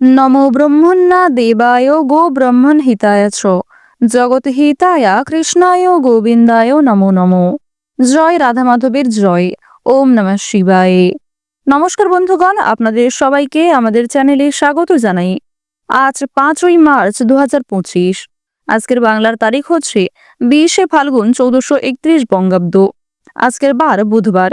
নমো ব্রহ্মণ্যা দেবায় গো ব্রহ্মণ হিতায় চ জগৎ হিতায় কৃষ্ণায় গোবিন্দায় নমো নমো জয় রাধা মাধবের জয়। ওম নমঃ শিবায়। নমস্কার বন্ধুগণ, আপনাদের সবাইকে আমাদের চ্যানেলে স্বাগত জানাই। আজ পাঁচই মার্চ দু আজকের বাংলার তারিখ হচ্ছে বিশে ফাল্গুন চৌদ্দশো একত্রিশ বঙ্গাব্দ। আজকের বার বুধবার।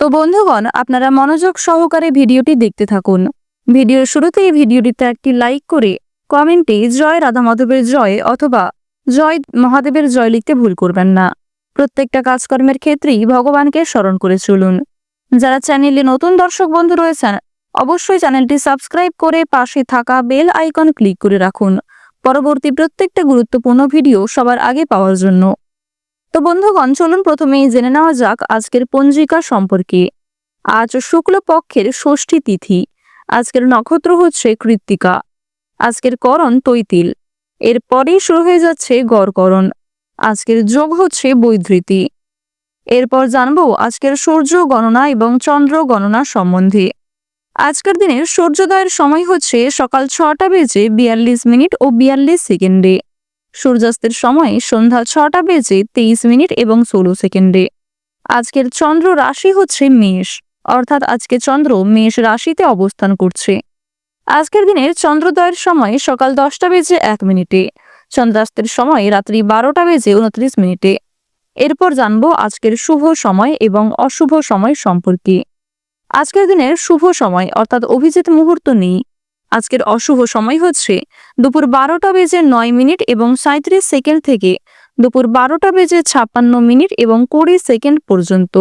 তো বন্ধুগণ, আপনারা মনোযোগ সহকারে ভিডিওটি দেখতে থাকুন। ভিডিওর শুরুতেই ভিডিওটিতে একটি লাইক করে কমেন্টে জয় রাধা মাধবের জয় অথবা জয় মহাদেবের জয় লিখতে ভুল করবেন না। প্রত্যেকটা কাজকর্মের ক্ষেত্রেই ভগবানকে স্মরণ করে চলুন। যারা চ্যানেলে নতুন দর্শক বন্ধু রয়েছেন, অবশ্যই চ্যানেলটি সাবস্ক্রাইব করে পাশে থাকা বেল আইকন ক্লিক করে রাখুন। পরবর্তী প্রত্যেকটা গুরুত্বপূর্ণ ভিডিও সবার আগে পাওয়ার জন্য। তো বন্ধুগণ, চলুন প্রথমেই জেনে নেওয়া যাক আজকের পঞ্জিকা সম্পর্কে। আজ শুক্লপক্ষের ষষ্ঠী তিথি। আজকের নক্ষত্র হচ্ছে কৃত্তিকা। আজকের করণ তৈতিল। এরপরেই শুরু হয়ে যাচ্ছে গড়করণ আজকের যোগ হচ্ছে বৈধৃতি। এরপর জানব আজকের সূর্য গণনা এবং চন্দ্র গণনা সম্বন্ধে। আজকের দিনের সূর্যোদয়ের সময় হচ্ছে সকাল ছটা বেজে বিয়াল্লিশ মিনিট ও বিয়াল্লিশ সেকেন্ডে। সূর্যাস্তের সময় সন্ধ্যা ছটা বেজে তেইশ মিনিট এবং ষোলো সেকেন্ডে। আজকের চন্দ্র রাশি হচ্ছে মেষ, অর্থাৎ আজকে চন্দ্র মেষ রাশিতে অবস্থান করছে। আজকের দিনের চন্দ্রোদয়ের সময় সকাল দশটা বেজে এক মিনিটে, চন্দ্রাস্তের সময় রাত্রি বারোটা বেজে উনত্রিশ মিনিটে। এরপর জানব আজকের শুভ সময় এবং অশুভ সময় সম্পর্কে। আজকের দিনের শুভ সময়, অর্থাৎ অভিজিৎ মুহূর্ত নেই আজকের অশুভ সময় হচ্ছে দুপুর বারোটা বেজে নয় মিনিট এবং সাঁত্রিশ সেকেন্ড থেকে দুপুর বারোটা বেজে ছাপ্পান্ন মিনিট এবং কুড়ি সেকেন্ড পর্যন্ত।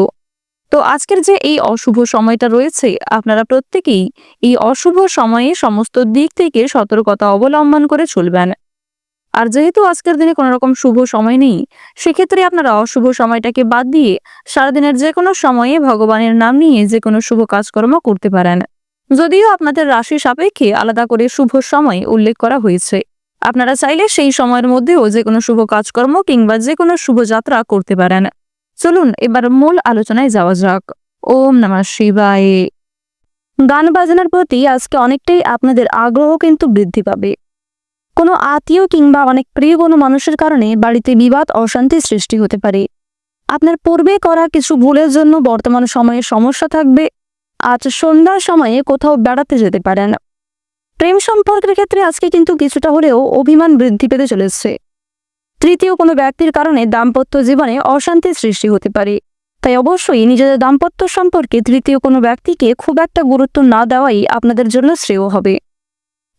তো আজকের যে এই অশুভ সময়টা রয়েছে, আপনারা প্রত্যেকেই এই অশুভ সময়ে সমস্ত দিক থেকে সতর্কতা অবলম্বন করে চলবেন। আর যেহেতু আজকের দিনে কোনো রকম শুভ সময় নেই, সেক্ষেত্রে আপনারা অশুভ সময়টাকে বাদ দিয়ে সারাদিনের যে কোনো সময়ে ভগবানের নাম নিয়ে যে কোনো শুভ কাজকর্ম করতে পারেন। যদিও আপনাদের রাশি সাপেক্ষে আলাদা করে শুভ সময় উল্লেখ করা হয়েছে। আপনারা চাইলে সেই সময়ের মধ্যেও যে কোনো শুভ কাজকর্ম কিংবা যে কোনো শুভ যাত্রা করতে পারেন। চলুন এবার মূল আলোচনায় যাওয়া যাক। ওম নমঃ শিবায়। গান বাজনার প্রতি আজকে অনেকটাই আপনাদের আগ্রহ কিন্তু বৃদ্ধি পাবে। কোনো আত্মীয় কিংবা অনেক প্রিয় কোনো মানুষের কারণে বাড়িতে বিবাদ, অশান্তি সৃষ্টি হতে পারে। আপনার পূর্বে করা কিছু ভুলের জন্য বর্তমান সময়ে সমস্যা থাকবে। আজ সন্ধ্যার সময়ে কোথাও বেড়াতে যেতে পারেন। প্রেম সম্পর্কের ক্ষেত্রে আজকে কিন্তু কিছুটা হলেও অভিমান বৃদ্ধি পেতে চলেছে। তৃতীয় কোনো ব্যক্তির কারণে দাম্পত্য জীবনে অশান্তির সৃষ্টি হতে পারে। তাই অবশ্যই নিজেদের দাম্পত্য সম্পর্কে তৃতীয় কোনো ব্যক্তিকে খুব একটা গুরুত্ব না দেওয়াই আপনাদের জন্য শ্রেয় হবে।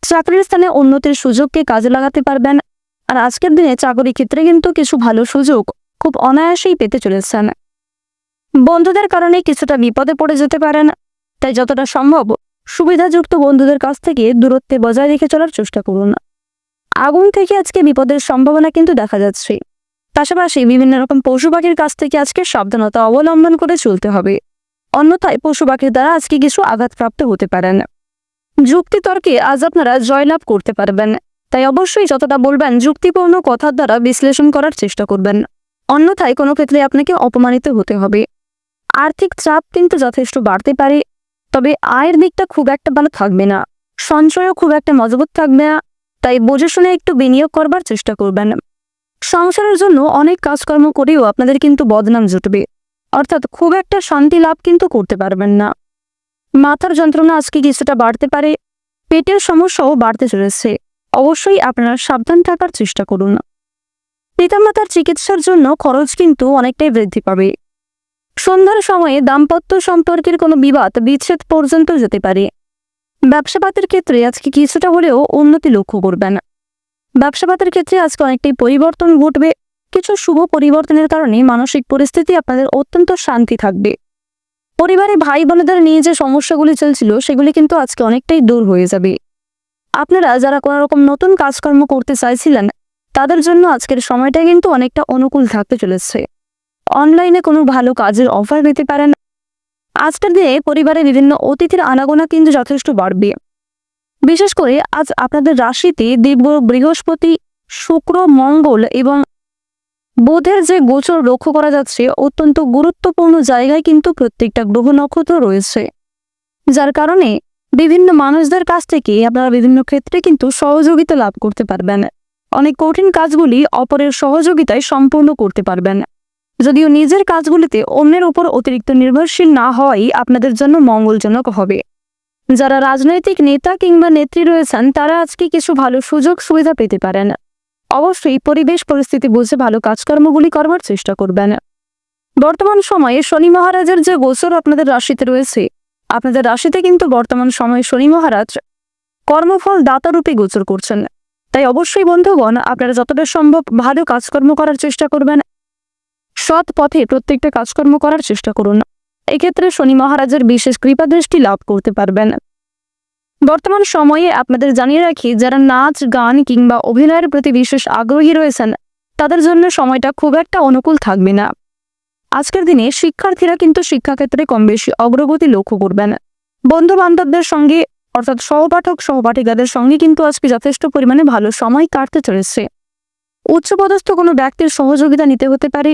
চাকরির স্থানে উন্নতির সুযোগকে কাজে লাগাতে পারবেন। আর আজকের দিনে চাকরি ক্ষেত্রে কিন্তু কিছু ভালো সুযোগ খুব অনায়াসেই পেতে চলেছেন। বন্ধুদের কারণে কিছুটা বিপদে পড়ে যেতে পারেন। তাই যতটা সম্ভব সুবিধাযুক্ত বন্ধুদের কাছ থেকে দূরত্বে বজায় রেখে চলার চেষ্টা করুন আগুন থেকে আজকে বিপদের সম্ভাবনা কিন্তু দেখা যাচ্ছে। পাশাপাশি বিভিন্ন রকম পশু পাখির কাছ থেকে আজকে সাবধানতা অবলম্বন করে চলতে হবে। অন্যথায় পশু পাখির দ্বারা আজকে কিছু আঘাতপ্রাপ্ত হতে পারেন। যুক্তিতর্কে আজ আপনারা জয়লাভ করতে পারবেন। তাই অবশ্যই যতটা বলবেন যুক্তিপূর্ণ কথার দ্বারা বিশ্লেষণ করার চেষ্টা করবেন। অন্যথায় কোনো ক্ষেত্রে আপনাকে অপমানিত হতে হবে। আর্থিক চাপ কিন্তু যথেষ্ট বাড়তে পারে। তবে আয়ের দিকটা খুব একটা ভালো থাকবে না। সঞ্চয়ও খুব একটা মজবুত থাকবে না, তাই বুঝে শুনে একটু বিনিয়োগ করবার চেষ্টা করবেন। সংসারের জন্য অনেক কাজকর্ম করেও আপনাদের কিন্তু বদনাম জুটবে। অর্থাৎ খুব একটা শান্তি লাভ কিন্তু করতে পারবেন না। মাথার যন্ত্রণা আজকে কিছুটা বাড়তে পারে, পেটের সমস্যাও বাড়তে চলেছে। অবশ্যই আপনারা সাবধান থাকার চেষ্টা করুন। পিতামাতার চিকিৎসার জন্য খরচ কিন্তু অনেকটাই বৃদ্ধি পাবে। সন্ধ্যার সময়ে দাম্পত্য সম্পর্কের কোনো বিবাদ, বিচ্ছেদ পর্যন্ত যেতে পারে। ব্যবসাপাতের ক্ষেত্রে আজকে কিছুটা হলেও উন্নতি লক্ষ্য করবেন। ব্যবসাপাতের ক্ষেত্রে আজকে অনেকটাই পরিবর্তন ঘটবে। কিছু শুভ পরিবর্তনের কারণে মানসিক পরিস্থিতি আপনাদের অত্যন্ত শান্তি থাকবে। পরিবারে ভাই বোনেদের নিয়ে যে সমস্যাগুলি চলছিল, সেগুলি কিন্তু আজকে অনেকটাই দূর হয়ে যাবে। আপনারা যারা কোনো রকম নতুন কাজকর্ম করতে চাইছিলেন, তাদের জন্য আজকের সময়টা কিন্তু অনেকটা অনুকূল থাকতে চলেছে। অনলাইনে কোনো ভালো কাজের অফার পেতে পারেন আজকের দিনে পরিবারে বিভিন্ন অতিথির আনাগোনা কিন্তু যথেষ্ট বাড়বে। বিশেষ করে আজ আপনাদের রাশিতে দিব্য বৃহস্পতি, শুক্র, মঙ্গল এবং বোধের যে গোচর লক্ষ্য করা যাচ্ছে অত্যন্ত গুরুত্বপূর্ণ জায়গায় কিন্তু প্রত্যেকটা গ্রহ নক্ষত্র রয়েছে। যার কারণে বিভিন্ন মানুষদের কাছ থেকে আপনারা বিভিন্ন ক্ষেত্রে কিন্তু সহযোগিতা লাভ করতে পারবেন। অনেক কঠিন কাজগুলি অপরের সহযোগিতায় সম্পূর্ণ করতে পারবেন। যদিও নিজের কাজগুলিতে অন্যের উপর অতিরিক্ত নির্ভরশীল না হওয়াই আপনাদের জন্য মঙ্গলজনক হবে। যারা রাজনৈতিক নেতা কিংবা নেত্রী রয়েছেন, তারা আজকে কিছু ভালো সুযোগ সুবিধা পেতে পারেন। অবশ্যই পরিবেশ পরিস্থিতি বুঝে ভালো কাজকর্মগুলি করবার চেষ্টা করবেন। বর্তমান সময়ে শনি মহারাজের যে গোচর আপনাদের রাশিতে রয়েছে, আপনাদের রাশিতে কিন্তু বর্তমান সময়ে শনি মহারাজ কর্মফল দাতারূপে গোচর করছেন। তাই অবশ্যই বন্ধুগণ, আপনারা যতটা সম্ভব ভালো কাজকর্ম করার চেষ্টা করবেন। সৎ পথে প্রত্যেকটা কাজকর্ম করার চেষ্টা করুন। এক্ষেত্রে শনি মহারাজের বিশেষ কৃপা দৃষ্টি লাভ করতে পারবেন। বর্তমান সময়ে আপনাদের জানিয়ে রাখি, যারা নাচ, গান কিংবা অভিনয়ের প্রতি বিশেষ আগ্রহী রয়েছেন, তাদের জন্য সময়টা খুব একটা অনুকূল থাকবে না। আজকের দিনে শিক্ষার্থীরা কিন্তু শিক্ষাক্ষেত্রে কম বেশি অগ্রগতি লক্ষ্য করবেন। বন্ধু বান্ধবদের সঙ্গে, অর্থাৎ সহপাঠক সহপাঠিকাদের সঙ্গে কিন্তু আজকে যথেষ্ট পরিমাণে ভালো সময় কাটতে চলেছে। উচ্চপদস্থ কোনো ব্যক্তির সহযোগিতা নিতে হতে পারে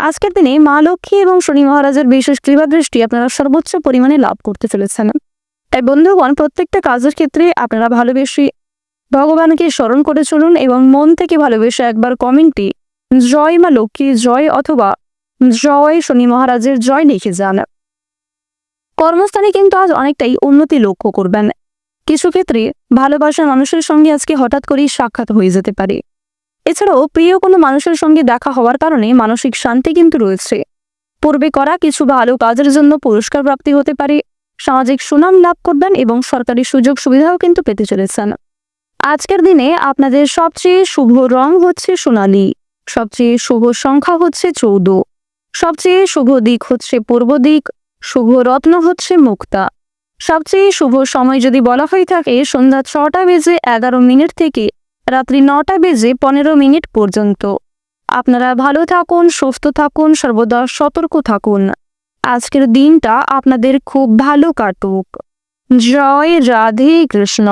আজকের দিনে মা লক্ষ্মী এবং শনি মহারাজের বিশেষ কৃপা দৃষ্টি আপনারা সর্বোচ্চ পরিমাণে লাভ করতে চলেছেন তাই বন্ধুগণ, প্রত্যেকটা কাজের ক্ষেত্রে আপনারা ভালোবেসে ভগবানকে স্মরণ করে চলুন এবং মন থেকে ভালোবেসে একবার কমেন্টে জয় মা লক্ষ্মী, জয় অথবা জয় শনি মহারাজের জয় লিখে যান। কর্মস্থানে কিন্তু আজ অনেকটাই উন্নতি লক্ষ্য করবেন। কিছু ক্ষেত্রে ভালোবাসার মানুষের সঙ্গে আজকে হঠাৎ করেই সাক্ষাৎ হয়ে যেতে পারে। এছাড়াও প্রিয় কোনো মানুষের সঙ্গে দেখা হওয়ার কারণে মানসিক শান্তি কিন্তু রয়েছে। পূর্বে করা কিছু ভালো কাজের জন্য পুরস্কার প্রাপ্তি হতে পারে, সামাজিক সুনাম লাভ করবেন এবং সরকারি সুযোগ সুবিধাও কিন্তু পেতে চলেছেন। আজকের দিনে আপনাদের সবচেয়ে শুভ রং হচ্ছে সোনালী, সবচেয়ে শুভ সংখ্যা হচ্ছে চৌদ্দ, সবচেয়ে শুভ দিক হচ্ছে পূর্ব দিক, শুভ রত্ন হচ্ছে মুক্তা। সবচেয়ে শুভ সময় যদি বলা হয়ে থাকে সন্ধ্যা ছটা বেজে এগারো মিনিট থেকে রাত্রি নটা বেজে পনেরো মিনিট পর্যন্ত। আপনারা ভালো থাকুন, সুস্থ থাকুন, সর্বদা সতর্ক থাকুন। আজকের দিনটা আপনাদের খুব ভালো কাটুক। জয় রাধে কৃষ্ণ।